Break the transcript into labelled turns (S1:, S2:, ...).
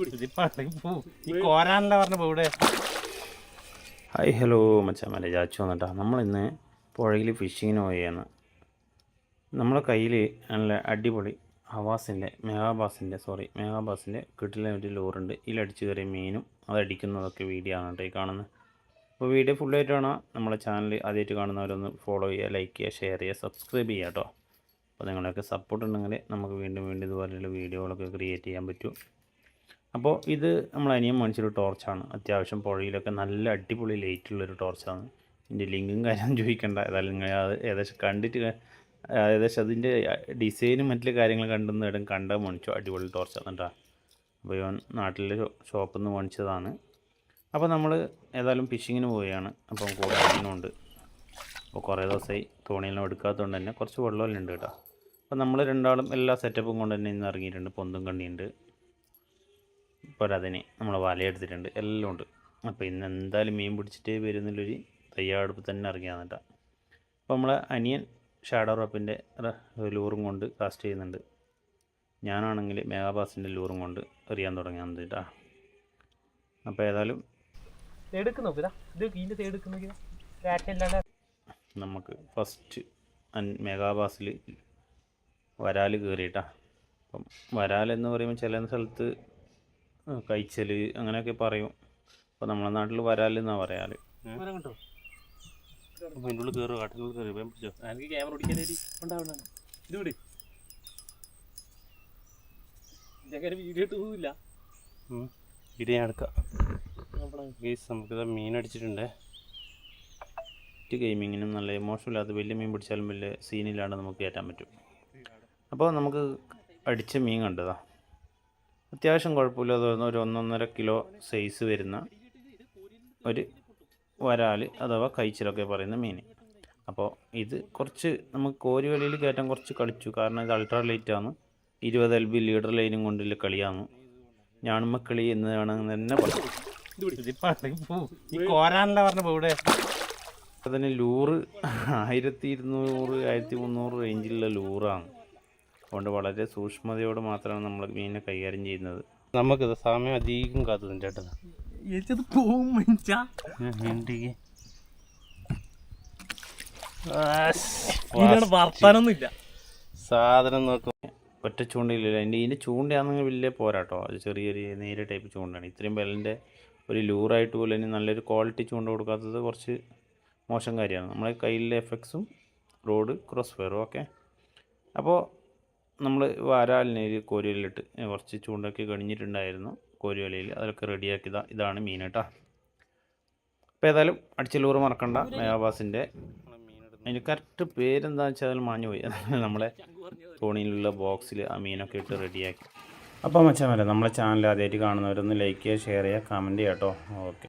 S1: ഈ കോരാനല്ല പറഞ്ഞ ഇവിടെ
S2: ഹായ് ഹലോ മച്ചാമാരെ ചാച്ചു വന്നിട്ടാ. നമ്മളിന്ന് പുഴയിൽ ഫിഷിങ്ങിന് പോയാണ് നമ്മളെ കയ്യിൽ നല്ല അടിപൊളി ഹവാസിന്റെ മെഗാബാസിന്റെ സോറി മെഗാബാസിന്റെ കിട്ടിലെ ഒരു ലോറുണ്ട്. ഇതിലടിച്ച് കയറിയ മീനും അതടിക്കുന്നതൊക്കെ വീഡിയോ ആണ് കേട്ടോ ഈ കാണുന്നത് അപ്പോൾ വീഡിയോ ഫുള്ളായിട്ട് കാണാം. നമ്മളെ ചാനൽ ആദ്യമായിട്ട് കാണുന്നവരൊന്ന് ഫോളോ ചെയ്യുക ലൈക്ക് ചെയ്യുക ഷെയർ ചെയ്യുക സബ്സ്ക്രൈബ് ചെയ്യുക കേട്ടോ. അപ്പോൾ നിങ്ങളൊക്കെ സപ്പോർട്ട് ഉണ്ടെങ്കിൽ നമുക്ക് വീണ്ടും വീണ്ടും ഇതുപോലെയുള്ള വീഡിയോകളൊക്കെ ക്രിയേറ്റ് ചെയ്യാൻ പറ്റും. അപ്പോൾ ഇത് നമ്മൾ അനിയൻ മേടിച്ചൊരു ടോർച്ചാണ്. അത്യാവശ്യം പുഴയിലൊക്കെ നല്ല അടിപൊളി ലൈറ്റുള്ളൊരു ടോർച്ചാണ്. ഇതിന്റെ ലിങ്കും കാര്യം ചോദിക്കേണ്ട. ഏതായാലും നിങ്ങൾ അത് ഏകദേശം കണ്ടിട്ട് ഏകദേശം അതിന്റെ ഡിസൈനും മറ്റുള്ള കാര്യങ്ങൾ കണ്ടെന്ന് ഇടം കണ്ട മേടിച്ചു. അടിപൊളി ടോർച്ചാണ് കേട്ടോ. അപ്പോൾ ഇവൻ നാട്ടിലെ ഷോപ്പിൽ നിന്ന് മേടിച്ചതാണ്. അപ്പോൾ നമ്മൾ ഏതായാലും ഫിഷിങ്ങിന് പോവുകയാണ്. അപ്പം കൂടെ ഉണ്ട് അപ്പോൾ കുറേ ദിവസമായി തോണിയെല്ലാം എടുക്കാത്തതുകൊണ്ട് തന്നെ കുറച്ച് വെള്ളമെല്ലാം ഉണ്ട് കേട്ടോ. അപ്പോൾ നമ്മൾ രണ്ടാളും എല്ലാ സെറ്റപ്പും കൊണ്ട് തന്നെ ഇന്ന് ഇറങ്ങിയിട്ടുണ്ട്. പൊന്തും കണ്ണിയുണ്ട്. പോരാതിന് നമ്മൾ വലയെടുത്തിട്ടുണ്ട് എല്ലാം ഉണ്ട്. അപ്പോൾ ഇന്ന് എന്തായാലും മീൻ പിടിച്ചിട്ട് വരുന്നുള്ളൊരു തയ്യാറെടുപ്പ് തന്നെ ഇറങ്ങിയാൽ കേട്ടോ. അപ്പോൾ നമ്മളെ അനിയൻ ഷാഡോ റോപ്പിന്റെ ലൂറും കൊണ്ട് കാസ്റ്റ് ചെയ്യുന്നുണ്ട്. ഞാനാണെങ്കിൽ മെഗാബാസിന്റെ ലൂറും കൊണ്ട് എറിയാൻ തുടങ്ങിയാണ് കേട്ടോ അപ്പോൾ ഏതായാലും നമുക്ക് ഫസ്റ്റ് മെഗാബാസിൽ വരാൽ കയറിയിട്ടാ. അപ്പം വരാൽ എന്ന് പറയുമ്പോൾ ചില സ്ഥലത്ത് കഴിച്ചൽ അങ്ങനെയൊക്കെ പറയും. അപ്പോൾ നമ്മളെ നാട്ടിൽ വരാൽ പറയാൽ പറയാൽ
S1: കേട്ടോ
S2: അപ്പോൾ അതിന്റെ ഉള്ളിൽ കയറുക കാട്ടിനുള്ളിൽ കയറി വേഗം പിടിച്ചോ.
S1: എനിക്ക് ക്യാമറ ഓടിക്കാനായിട്ട് ഉണ്ടാവണം. ഇത് വിട്. ഇതൊക്കെ വീഡിയോ ഇട്ട് പോവില്ല.
S2: ഇത് ഞാൻ എടുക്കാം. ഗെയ്സ് നമുക്കിത് മീൻ അടിച്ചിട്ടുണ്ട്. ഗെയിമിങ്ങിനും നല്ല എമോഷൻ ഇല്ലാത്ത വലിയ മീൻ പിടിച്ചാലും വലിയ സീനില്ലാണ്ട് നമുക്ക് കയറ്റാൻ പറ്റും. അപ്പോൾ നമുക്ക് അടിച്ച മീൻ കണ്ടതാ. അത്യാവശ്യം കുഴപ്പമില്ലാതെ വരുന്ന ഒരു ഒന്നൊന്നര കിലോ സൈസ് വരുന്ന ഒരു വരാൽ അഥവാ കൈച്ചിലൊക്കെ പറയുന്ന മീൻ. അപ്പോൾ ഇത് കുറച്ച് നമുക്ക് കോരി വെളിയിൽ കയറ്റാൻ കുറച്ച് കളിച്ചു. കാരണം ഇത് അൾട്രാ ലൈറ്റ് ആണ്. ഇരുപത് എൽ ബി ലീഡർ ലൈനും കൊണ്ടുള്ള കളിയാണ് ഞാണുമ്മ കളി എന്ന് വേണമെന്ന് തന്നെ
S1: പറഞ്ഞു
S2: അതിന് ലൂറ് ആയിരത്തി ഇരുന്നൂറ് ആയിരത്തി മുന്നൂറ് റേഞ്ചിലുള്ള ലൂറാണ്. അതുകൊണ്ട് വളരെ സൂക്ഷ്മതയോട് മാത്രമാണ് നമ്മൾ മീനിനെ കൈകാര്യം ചെയ്യുന്നത്. നമുക്കിത് സമയം അധികം കാത്തു
S1: ഇല്ല
S2: സാധനം നോക്കും. ഒറ്റ ചൂണ്ടയില്ല അതിന്റെ ഇതിന്റെ ചൂണ്ടയാണെങ്കിൽ വലിയ പോരാട്ടോ. അത് ചെറിയ നേരിയ ടൈപ്പ് ചൂണ്ടയാണ്. ഇത്രയും വിലന്റെ ഒരു ലൂറായിട്ട് പോലും ഇനി നല്ലൊരു ക്വാളിറ്റി ചൂണ്ട കൊടുക്കാത്തത് കുറച്ച് മോശം കാര്യമാണ്. നമ്മുടെ കയ്യിലെ എഫക്ട്സും റോഡ് ക്രോസ് ഫയറും ഓക്കെ അപ്പോൾ നമ്മൾ വരാലിനെ ഒരു കോരിവലയിട്ട് കുറച്ച് ചൂണ്ടൊക്കെ കഴിഞ്ഞിട്ടുണ്ടായിരുന്നു കോരിവലയിൽ അതൊക്കെ റെഡിയാക്കിയതാ ഇതാണ് മീൻ കേട്ടോ. അപ്പോൾ ഏതായാലും അടിച്ചലൂറ് മറക്കണ്ട മേവാസിന്റെ അതിന് കറക്റ്റ് പേരെന്താ വെച്ചാൽ അതിൽ മാഞ്ഞു പോയി. നമ്മളെ തോണിയിലുള്ള ബോക്സിൽ ആ മീനൊക്കെ ഇട്ട് റെഡിയാക്കി. അപ്പോൾ മച്ചാൻ നമ്മളെ ചാനൽ ആദ്യമായിട്ട് കാണുന്നവരൊന്ന് ലൈക്ക് ചെയ്യുക ഷെയർ ചെയ്യുക കമന്റ് ചെയ്യാം കേട്ടോ. ഓക്കെ.